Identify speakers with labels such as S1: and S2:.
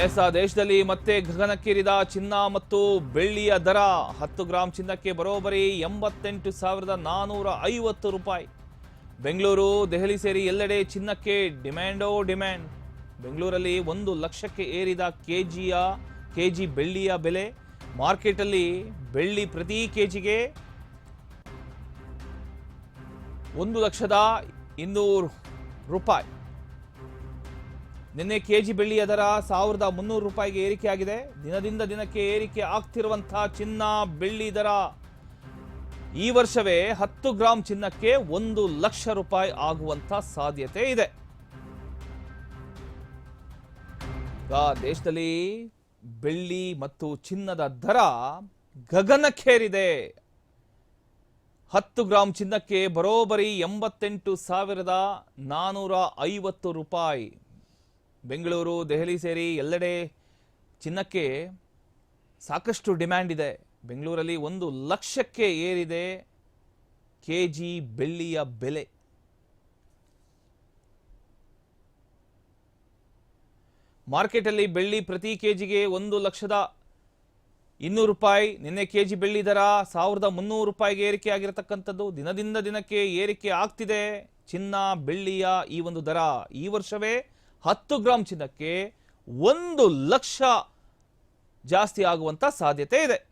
S1: S, ಆ ದೇಶದಲ್ಲಿ ಮತ್ತೆ ಗಗನಕ್ಕೇರಿದ ಚಿನ್ನ ಮತ್ತು ಬೆಳ್ಳಿಯ ದರ ಹತ್ತು ಗ್ರಾಂ ಚಿನ್ನಕ್ಕೆ ಬರೋಬ್ಬರಿ ಎಂಬತ್ತೆಂಟು ಸಾವಿರದ ನಾನೂರ ಐವತ್ತು ರೂಪಾಯಿ. ಬೆಂಗಳೂರು, ದೆಹಲಿ ಸೇರಿ ಎಲ್ಲೆಡೆ ಚಿನ್ನಕ್ಕೆ ಡಿಮ್ಯಾಂಡೋ ಡಿಮ್ಯಾಂಡ್. ಬೆಂಗಳೂರಲ್ಲಿ ಒಂದು ಲಕ್ಷಕ್ಕೆ ಏರಿದ ಕೆ ಜಿಯ ಕೆ ಜಿ ಬೆಳ್ಳಿಯ ಬೆಲೆ. ಮಾರ್ಕೆಟಲ್ಲಿ ಬೆಳ್ಳಿ ಪ್ರತಿ ಕೆ ಜಿಗೆ ಒಂದು ಲಕ್ಷದ ಇನ್ನೂರು ರೂಪಾಯಿ. ನಿನ್ನೆ ಕೆಜಿ ಬೆಳ್ಳಿಯ ದರ ಸಾವಿರದ ಮುನ್ನೂರು ರೂಪಾಯಿಗೆ ಏರಿಕೆಯಾಗಿದೆ. ದಿನದಿಂದ ದಿನಕ್ಕೆ ಏರಿಕೆ ಆಗ್ತಿರುವಂತಹ ಚಿನ್ನ, ಬೆಳ್ಳಿ ದರ ಈ ವರ್ಷವೇ ಹತ್ತು ಗ್ರಾಂ ಚಿನ್ನಕ್ಕೆ ಒಂದು ಲಕ್ಷ ರೂಪಾಯಿ ಆಗುವಂತ ಸಾಧ್ಯತೆ ಇದೆ. ದೇಶದಲ್ಲಿ ಬೆಳ್ಳಿ ಮತ್ತು ಚಿನ್ನದ ದರ ಗಗನಕ್ಕೇರಿದೆ. ಹತ್ತು ಗ್ರಾಂ ಚಿನ್ನಕ್ಕೆ ಬರೋಬರಿ ಎಂಬತ್ತೆಂಟು ಸಾವಿರದ ನಾನೂರ ಐವತ್ತು ರೂಪಾಯಿ. ಬೆಂಗಳೂರು, ದೆಹಲಿ ಸೇರಿ ಎಲ್ಲೆಡೆ ಚಿನ್ನಕ್ಕೆ ಸಾಕಷ್ಟು ಡಿಮ್ಯಾಂಡ್ ಇದೆ. ಬೆಂಗಳೂರಲ್ಲಿ ಒಂದು ಲಕ್ಷಕ್ಕೆ ಏರಿದೆ ಕೆ ಜಿ ಬೆಳ್ಳಿಯ ಬೆಲೆ. ಮಾರ್ಕೆಟಲ್ಲಿ ಬೆಳ್ಳಿ ಪ್ರತಿ ಕೆಜಿಗೆ ಒಂದು ಲಕ್ಷದ ಇನ್ನೂರು ರೂಪಾಯಿ. ನಿನ್ನೆ ಕೆ ಜಿ ಬೆಳ್ಳಿ ದರ ಸಾವಿರದ ಮುನ್ನೂರು ರೂಪಾಯಿಗೆ ಏರಿಕೆ ಆಗಿರತಕ್ಕಂಥದ್ದು. ದಿನದಿಂದ ದಿನಕ್ಕೆ ಏರಿಕೆ ಆಗ್ತಿದೆ. ಚಿನ್ನ ಬೆಳ್ಳಿಯ ಈ ಒಂದು ದರ ಈ ವರ್ಷವೇ ಹತ್ತು ಗ್ರಾಂ ಚಿನ್ನಕ್ಕೆ ಒಂದು ಲಕ್ಷ ಜಾಸ್ತಿ ಆಗುವಂತ ಸಾಧ್ಯತೆ ಇದೆ.